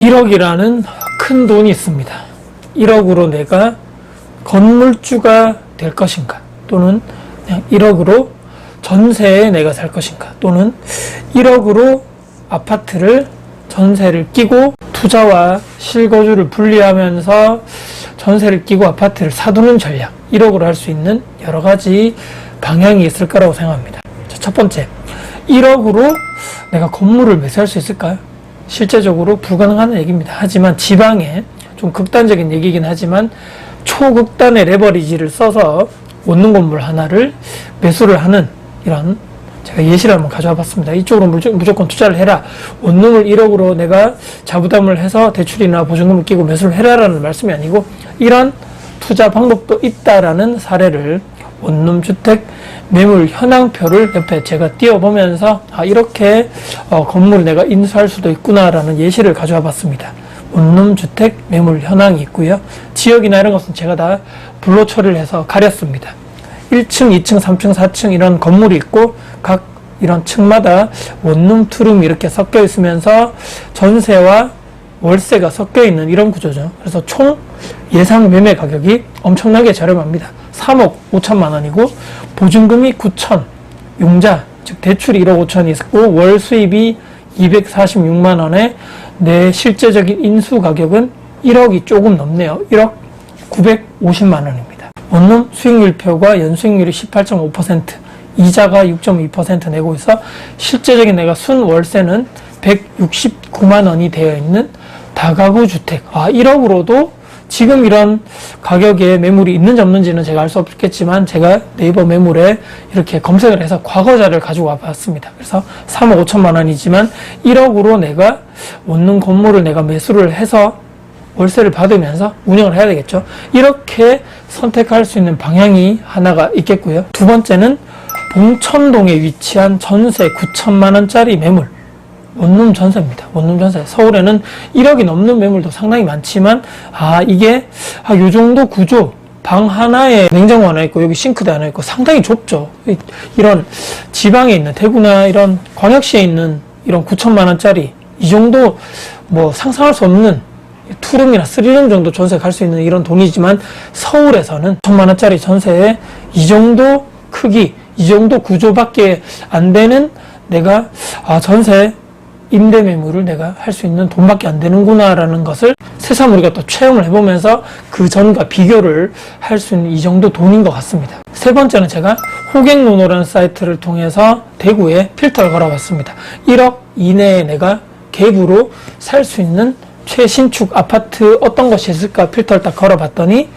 1억이라는 큰 돈이 있습니다. 1억으로 내가 건물주가 될 것인가 또는 그냥 1억으로 전세에 내가 살 것인가 또는 1억으로 아파트를 전세를 끼고 투자와 실거주를 분리하면서 전세를 끼고 아파트를 사두는 전략 1억으로 할 수 있는 여러 가지 방향이 있을 거라고 생각합니다. 자, 첫 번째 1억으로 내가 건물을 매수할 수 있을까요? 실제적으로 불가능한 얘기입니다. 하지만 지방에 좀 극단적인 얘기긴 하지만 초극단의 레버리지를 써서 원룸 건물 하나를 매수를 하는 이런 제가 예시를 한번 가져와 봤습니다. 이쪽으로 무조- 무조건 투자를 해라. 원룸을 1억으로 내가 자부담을 해서 대출이나 보증금을 끼고 매수를 해라라는 말씀이 아니고 이런 투자 방법도 있다라는 사례를 원룸 주택 매물 현황표를 옆에 제가 띄워보면서 아 이렇게 어, 건물을 내가 인수할 수도 있구나라는 예시를 가져와 봤습니다. 원룸 주택 매물 현황이 있고요. 지역이나 이런 것은 제가 다 블로 처리를 해서 가렸습니다. 1층, 2층, 3층, 4층 이런 건물이 있고 각 이런 층마다 원룸, 투룸이 이렇게 섞여 있으면서 전세와 월세가 섞여 있는 이런 구조죠. 그래서 총 예상 매매 가격이 엄청나게 저렴합니다. 3억 5천만 원이고 보증금이 9천, 융자 즉 대출이 1억 5천이 있고 월 수입이 246만 원에 내 실제적인 인수 가격은 1억이 조금 넘네요. 1억 950만 원입니다. 원룸 수익률표가 연수익률이 18.5%, 이자가 6.2% 내고 있어 실제적인 내가 순 월세는 169만 원이 되어 있는 다가구 주택. 아, 1억으로도 지금 이런 가격에 매물이 있는지 없는지는 제가 알 수 없겠지만 제가 네이버 매물에 이렇게 검색을 해서 과거자를 가지고 와봤습니다. 그래서 3억 5천만 원이지만 1억으로 내가 원룸 건물을 내가 매수를 해서 월세를 받으면서 운영을 해야 되겠죠. 이렇게 선택할 수 있는 방향이 하나가 있겠고요. 두 번째는 봉천동에 위치한 전세 9천만 원짜리 매물. 원룸 전세입니다. 원룸 전세. 서울에는 1억이 넘는 매물도 상당히 많지만, 아, 이게, 아, 요 정도 구조. 방 하나에 냉장고 하나 있고, 여기 싱크대 하나 있고, 상당히 좁죠. 이- 이런 지방에 있는, 대구나 이런 광역시에 있는 이런 9천만 원짜리, 이 정도 뭐 상상할 수 없는 투룸이나 쓰리룸 정도 전세 갈 수 있는 이런 돈이지만 서울에서는 천만 원짜리 전세에 이 정도 크기, 이 정도 구조밖에 안 되는 내가 아 전세 임대 매물을 내가 할 수 있는 돈밖에 안 되는구나라는 것을 새삼 우리가 또 체험을 해보면서 그 전과 비교를 할 수 있는 이 정도 돈인 것 같습니다. 세 번째는 제가 호갱노노라는 사이트를 통해서 대구에 필터를 걸어봤습니다. 1억 이내에 내가 갭으로 살 수 있는 최신축 아파트 어떤 것이 있을까 필터를 딱 걸어봤더니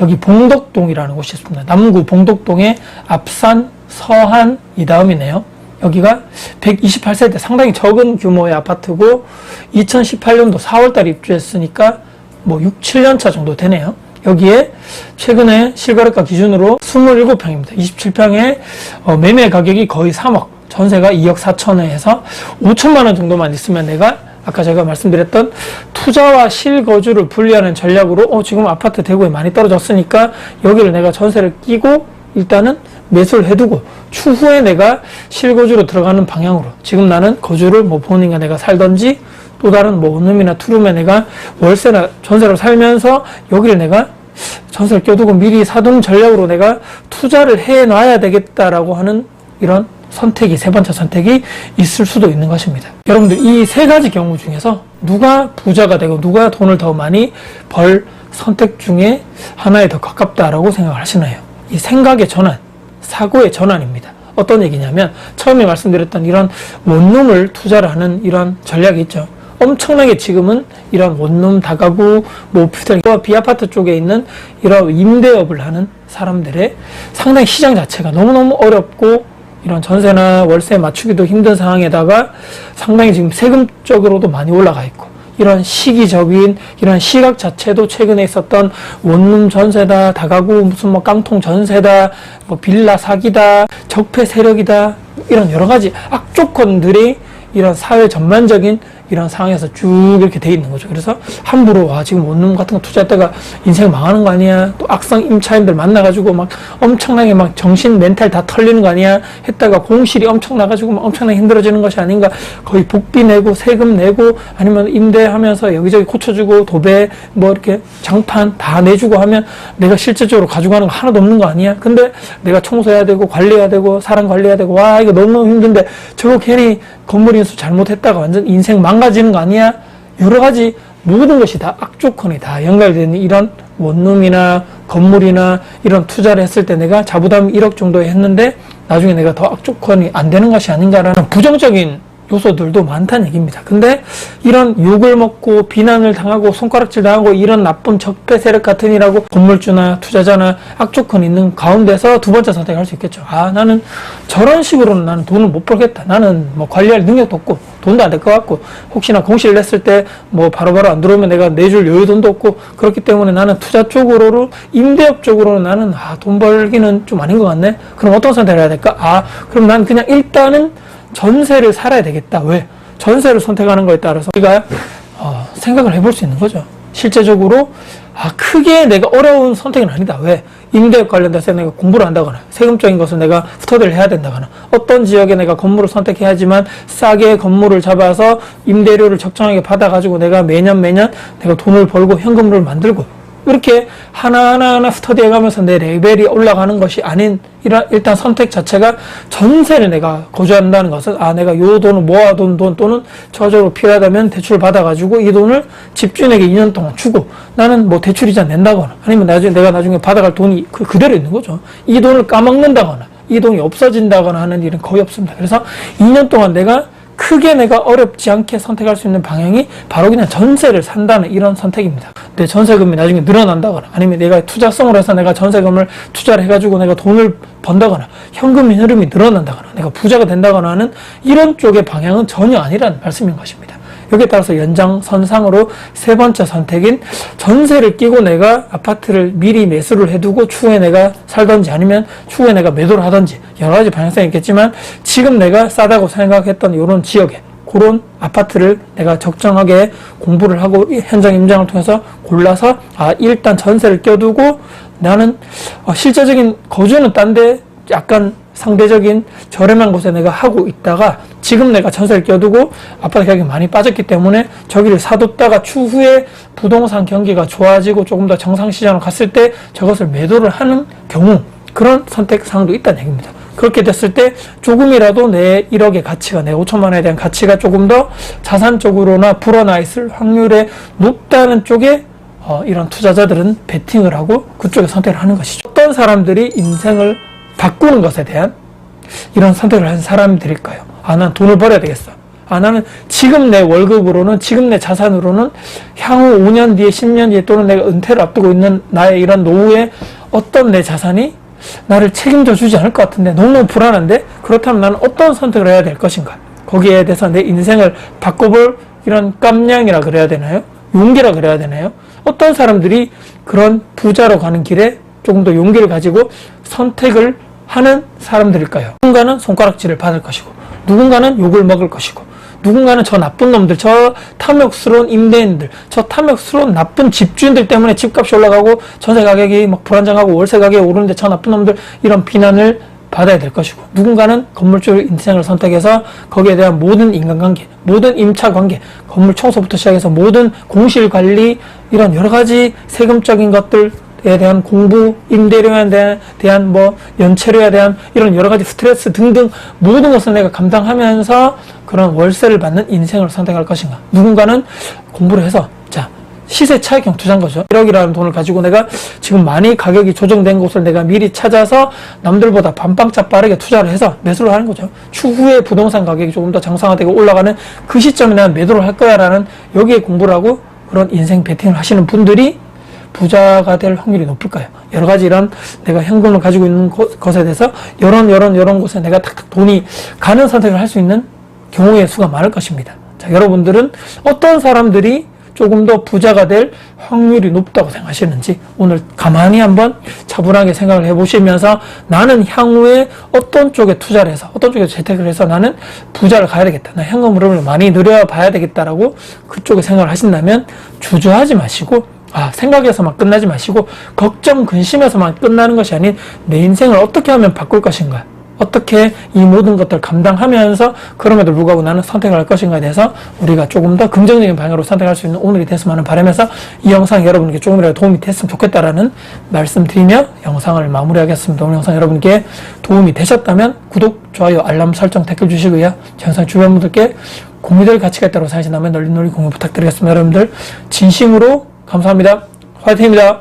여기 봉덕동이라는 곳이 있습니다. 남구 봉덕동의 앞산, 서한 이 다음이네요. 여기가 128세대 상당히 적은 규모의 아파트고 2018년도 4월달 입주했으니까 뭐 6, 7년 차 정도 되네요. 여기에 최근에 실거래가 기준으로 27평입니다. 27평에 어, 매매 가격이 거의 3억, 전세가 2억 4천에 해서 5천만 원 정도만 있으면 내가 아까 제가 말씀드렸던 투자와 실거주를 분리하는 전략으로 어, 지금 아파트 대구에 많이 떨어졌으니까 여기를 내가 전세를 끼고 일단은 매수를 해두고 추후에 내가 실거주로 들어가는 방향으로 지금 나는 거주를 뭐 본인과 내가 살던지 또 다른 뭐 원룸이나 투룸에 내가 월세나 전세로 살면서 여기를 내가 전세를 껴두고 미리 사둔 전략으로 내가 투자를 해 놔야 되겠다라고 하는 이런 선택이 세 번째 선택이 있을 수도 있는 것입니다. 여러분들 이 세 가지 경우 중에서 누가 부자가 되고 누가 돈을 더 많이 벌 선택 중에 하나에 더 가깝다라고 생각을 하시나요? 이 생각의 전환, 사고의 전환입니다. 어떤 얘기냐면 처음에 말씀드렸던 이런 원룸을 투자를 하는 이런 전략이 있죠. 엄청나게 지금은 이런 원룸 다가구 뭐 오피스텔 또 비아파트 쪽에 있는 이런 임대업을 하는 사람들의 상당히 시장 자체가 너무너무 어렵고 이런 전세나 월세 맞추기도 힘든 상황에다가 상당히 지금 세금적으로도 많이 올라가 있고 이런 시기적인 이런 시각 자체도 최근에 있었던 원룸 전세다 다가구 무슨 뭐 깡통 전세다 뭐 빌라 사기다 적폐 세력이다 이런 여러 가지 악조건들이 이런 사회 전반적인 이런 상황에서 쭉 이렇게 돼 있는 거죠. 그래서 함부로 와 지금 원룸 같은 거 투자했다가 인생 망하는 거 아니야? 또 악성 임차인들 만나가지고 막 엄청나게 막 정신 멘탈 다 털리는 거 아니야? 했다가 공실이 엄청나가지고 막 엄청나게 힘들어지는 것이 아닌가? 거의 복비 내고 세금 내고 아니면 임대하면서 여기저기 고쳐주고 도배 뭐 이렇게 장판 다 내주고 하면 내가 실질적으로 가져가는 거 하나도 없는 거 아니야? 근데 내가 청소해야 되고 관리해야 되고 사람 관리해야 되고 와 이거 너무너무 힘든데 저거 괜히 건물 인수 잘못했다가 완전 인생 망가지는 거 아니야? 여러 가지 모든 것이 다 악조건이 다 연결되는 이런 원룸이나 건물이나 이런 투자를 했을 때 내가 자부담 1억 정도 했는데 나중에 내가 더 악조건이 안 되는 것이 아닌가라는 부정적인 요소들도 많다는 얘기입니다. 근데 이런 욕을 먹고 비난을 당하고 손가락질 당하고 이런 나쁜 적폐 세력 같은 이라고 건물주나 투자자나 악조건 있는 가운데서 두 번째 선택할 수 있겠죠. 아, 나는 저런 식으로는 나는 돈을 못 벌겠다. 나는 뭐 관리할 능력도 없고 돈도 안 될 것 같고 혹시나 공시를 냈을 때 뭐 바로바로 안 들어오면 내가 내줄 여유 돈도 없고 그렇기 때문에 나는 투자 쪽으로 임대업 쪽으로는 나는 아, 돈 벌기는 좀 아닌 것 같네. 그럼 어떤 선택을 해야 될까? 아, 그럼 난 그냥 일단은 전세를 살아야 되겠다. 왜? 전세를 선택하는 거에 따라서 우리가 어, 생각을 해볼 수 있는 거죠. 실제적으로 아 크게 내가 어려운 선택은 아니다. 왜? 임대업 관련돼서 내가 공부를 한다거나 세금적인 것을 내가 스터디를 해야 된다거나 어떤 지역에 내가 건물을 선택해야지만 싸게 건물을 잡아서 임대료를 적정하게 받아가지고 내가 매년 매년 내가 돈을 벌고 현금을 만들고 이렇게 하나하나 스터디해 가면서 내 레벨이 올라가는 것이 아닌 일단 선택 자체가 전세를 내가 거주한다는 것은 아 내가 요 돈을 모아둔 돈 또는 저절로 필요하다면 대출 받아가지고 이 돈을 집주인에게 2년 동안 주고 나는 뭐 대출 이자 낸다거나 아니면 나중에 내가 나중에 받아갈 돈이 그 그대로 있는 거죠. 이 돈을 까먹는다거나 이 돈이 없어진다거나 하는 일은 거의 없습니다. 그래서 2년 동안 내가 크게 내가 어렵지 않게 선택할 수 있는 방향이 바로 그냥 전세를 산다는 이런 선택입니다. 내 전세금이 나중에 늘어난다거나 아니면 내가 투자성으로 해서 내가 전세금을 투자를 해가지고 내가 돈을 번다거나 현금 흐름이 늘어난다거나 내가 부자가 된다거나 하는 이런 쪽의 방향은 전혀 아니라는 말씀인 것입니다. 여기에 따라서 연장선상으로 세 번째 선택인 전세를 끼고 내가 아파트를 미리 매수를 해두고 추후에 내가 살던지 아니면 추후에 내가 매도를 하던지 여러 가지 방향성이 있겠지만 지금 내가 싸다고 생각했던 이런 지역에 그런 아파트를 내가 적정하게 공부를 하고 현장 임장을 통해서 골라서 아 일단 전세를 껴두고 나는 어, 실제적인 거주는 딴데 약간 상대적인 저렴한 곳에 내가 하고 있다가 지금 내가 전세를 껴두고 아파트 가격이 많이 빠졌기 때문에 저기를 사뒀다가 추후에 부동산 경기가 좋아지고 조금 더 정상 시장으로 갔을 때 저것을 매도를 하는 경우 그런 선택 사항도 있다는 얘기입니다. 그렇게 됐을 때 조금이라도 내 1억의 가치가 내 5천만 원에 대한 가치가 조금 더 자산 쪽으로나 불어나 있을 확률이 높다는 쪽에 어, 이런 투자자들은 베팅을 하고 그쪽에 선택을 하는 것이죠. 어떤 사람들이 인생을 바꾸는 것에 대한 이런 선택을 한 사람들일까요? 아, 난 돈을 벌어야 되겠어. 아, 나는 지금 내 월급으로는, 지금 내 자산으로는 향후 5년 뒤에, 10년 뒤에 또는 내가 은퇴를 앞두고 있는 나의 이런 노후에 어떤 내 자산이 나를 책임져 주지 않을 것 같은데 너무너무 불안한데 그렇다면 나는 어떤 선택을 해야 될 것인가? 거기에 대해서 내 인생을 바꿔볼 이런 깜냥이라 그래야 되나요? 용기라 그래야 되나요? 어떤 사람들이 그런 부자로 가는 길에 조금 더 용기를 가지고 선택을 하는 사람들일까요? 누군가는 손가락질을 받을 것이고, 누군가는 욕을 먹을 것이고, 누군가는 저 나쁜 놈들, 저 탐욕스러운 임대인들, 저 탐욕스러운 나쁜 집주인들 때문에 집값이 올라가고 전세 가격이 막 불안정하고 월세 가격이 오르는데 저 나쁜 놈들 이런 비난을 받아야 될 것이고 누군가는 건물주 인생을 선택해서 거기에 대한 모든 인간관계, 모든 임차 관계, 건물 청소부터 시작해서 모든 공실 관리 이런 여러 가지 세금적인 것들 에 대한 공부, 임대료에 대한, 대한 뭐 연체료에 대한 이런 여러 가지 스트레스 등등 모든 것을 내가 감당하면서 그런 월세를 받는 인생을 선택할 것인가? 누군가는 공부를 해서 자 시세 차익형 투자인 거죠. 1억이라는 돈을 가지고 내가 지금 많이 가격이 조정된 곳을 내가 미리 찾아서 남들보다 반방짝 빠르게 투자를 해서 매수를 하는 거죠. 추후에 부동산 가격이 조금 더 정상화되고 올라가는 그 시점에 내가 매도를 할 거야라는 여기에 공부를 하고 그런 인생 베팅을 하시는 분들이 부자가 될 확률이 높을까요? 여러 가지 이런 내가 현금을 가지고 있는 곳, 것에 대해서 이런 이런 이런 곳에 내가 탁탁 돈이 가는 선택을 할 수 있는 경우의 수가 많을 것입니다. 자, 여러분들은 어떤 사람들이 조금 더 부자가 될 확률이 높다고 생각하시는지 오늘 가만히 한번 차분하게 생각을 해보시면서 나는 향후에 어떤 쪽에 투자를 해서 어떤 쪽에 재테크를 해서 나는 부자를 가야 되겠다. 나 현금 흐름을 많이 늘려봐야 되겠다라고 그쪽에 생각을 하신다면 주저하지 마시고 아, 생각에서만 끝나지 마시고 걱정 근심에서만 끝나는 것이 아닌 내 인생을 어떻게 하면 바꿀 것인가 어떻게 이 모든 것들을 감당하면서 그럼에도 불구하고 나는 선택을 할 것인가에 대해서 우리가 조금 더 긍정적인 방향으로 선택할 수 있는 오늘이 됐으면 하는 바람에서 이 영상이 여러분께 조금이라도 도움이 됐으면 좋겠다라는 말씀드리며 영상을 마무리하겠습니다. 오늘 영상 여러분께 도움이 되셨다면 구독, 좋아요, 알람 설정, 댓글 주시고요. 제 영상 주변 분들께 공유될 가치가 있다고 생각하신다면 널리 널리 공유 부탁드리겠습니다. 여러분들 진심으로 감사합니다. 화이팅입니다.